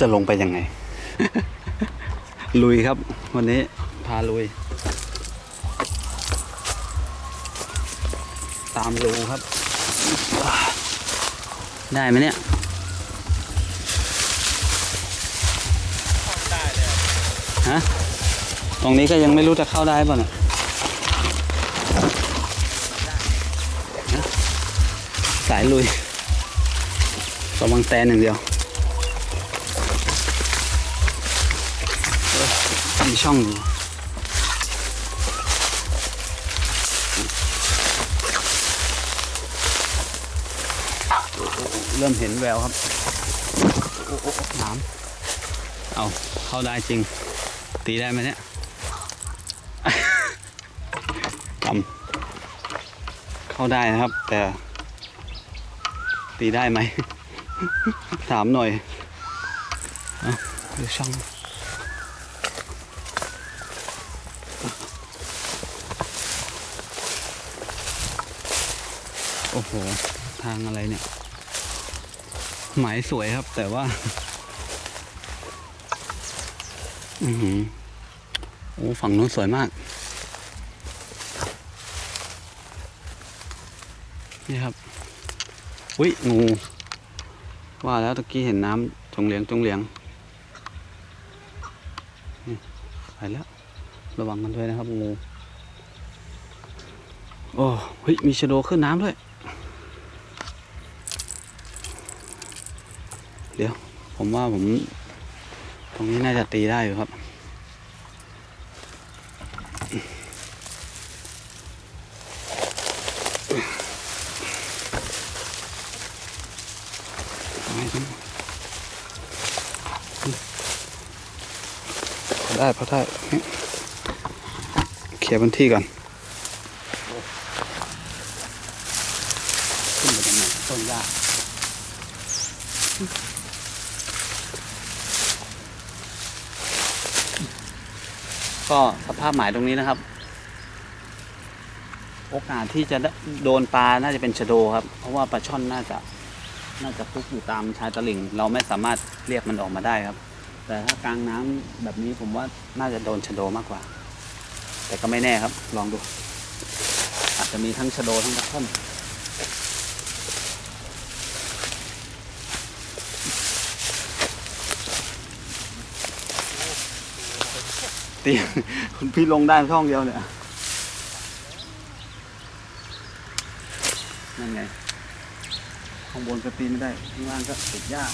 จะลงไปยังไง ลุยครับ วันนี้พาลุย ตามรูครับ ได้ไหมเนี่ยได้เลยฮะตรงนี้ก็ยังไม่รู้จะเข้าได้ป่ะเนี่ยฮะสายลุยระวังแตนอย่างเดียว มีช่องอยู่โอ้โหเริ่มเห็นแววครับโอ้โหน้ำเอาเข้าได้จริง ตีได้ไหมเนี่ยทำเข้าได้นะครับ แต่ ตีได้ไหม ถามหน่อย เอาดูช่อง อ้โห ทางอะไรเนี่ย หมายสวยครับ แต่ว่า อือหือโอ้ฝั่งนู้นสวยมาก นี่ครับ อุ้ยงู ว่าแล้วตะกี้เห็นน้ำจงเหลียงจงเหลียงไปแล้ว ระวังกันด้วยนะครับงู โอ้เฮ้ย มีชะโดขึ้นน้ำด้วย เดี๋ยว ผมว่าผม ตรงนี้น่าจะตีได้อยู่ครับ ได้พอได้เคลียร์พื้นที่ก่อนขึ้นไปตรงไหนต้นหญ้า ก็สภาพหมายตรงนี้นะครับ โอกาสที่จะโดนปลาน่าจะเป็นชะโดครับ เพราะว่าปลาช่อนน่าจะน่าจะฟุกอยู่ตามชายตลิ่ง เราไม่สามารถเรียกมันออกมาได้ครับ แต่ถ้ากลางน้ำแบบนี้ผมว่าน่าจะโดนชะโดมากกว่า แต่ก็ไม่แน่ครับ ลองดู อาจจะมีทั้งชะโดทั้งปลาช่อน ตียคุณพี่ลงได้ช่องเดียวเนี่ยนั่นไง ข้างบนก็ปีนไม่ได้ ข้างล่างก็ติดยาก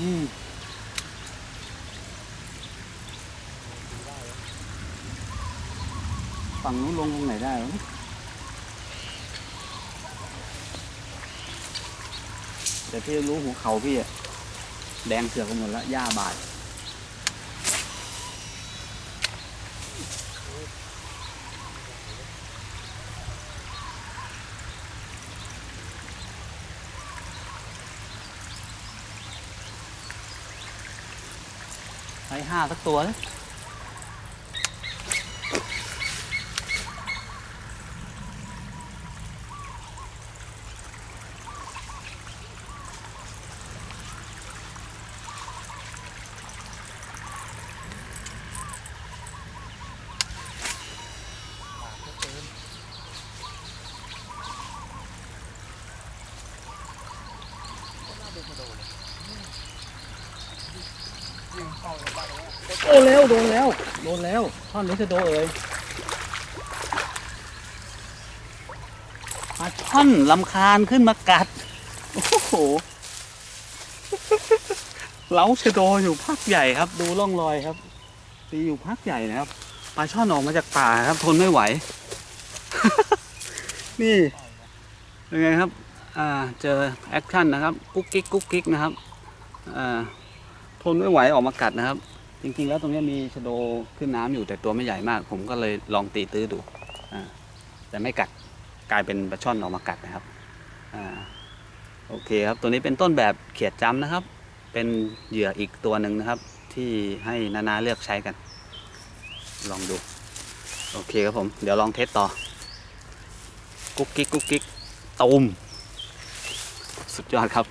อืมฝั่งนู้นลงตรงไหนได้วะ แต่พี่รู้หัวเขาพี่อะแดงเสือกไปหมดแล้วหญ้าบาดใช้ห้าสักตัวเล โอ้แล้วโดนแล้ว โดนแล้วท่อนนี้จะโดนเอ่ยปลาช่อนลำคาญขึ้นมากัด โอ้โหเล้าชะโดอยู่พักใหญ่ครับ ดูร่องรอยครับตีอยู่พักใหญ่นะครับปลาช่อนออกมาจากป่าครับ ทนไม่ไหว นี่เป็นไงครับ เจอแอคชั่นนะครับ กุ๊กกิ๊กกุ๊กกิ๊กนะครับทนไม่ไหวออกมากัดนะครับ จริงๆ แล้วตรงนี้มีชะโดขึ้นน้ำอยู่แต่ตัวไม่ใหญ่มาก ผมก็เลยลองตีตื้อดูอแต่ไม่กัดกลายเป็นปลาช่อนออกมากัดนะครับอโอเคครับตัวนี้เป็นต้นแบบเขียดจำนะครับ เป็นเหยื่ออีกตัวหนึ่งนะครับ ที่ให้นานาเลือกใช้กัน ลองดู โอเคครับผม เดี๋ยวลองเทสต่อ กุ๊กกิ๊กกุ๊กกิ๊กตูม สุดยอดครับ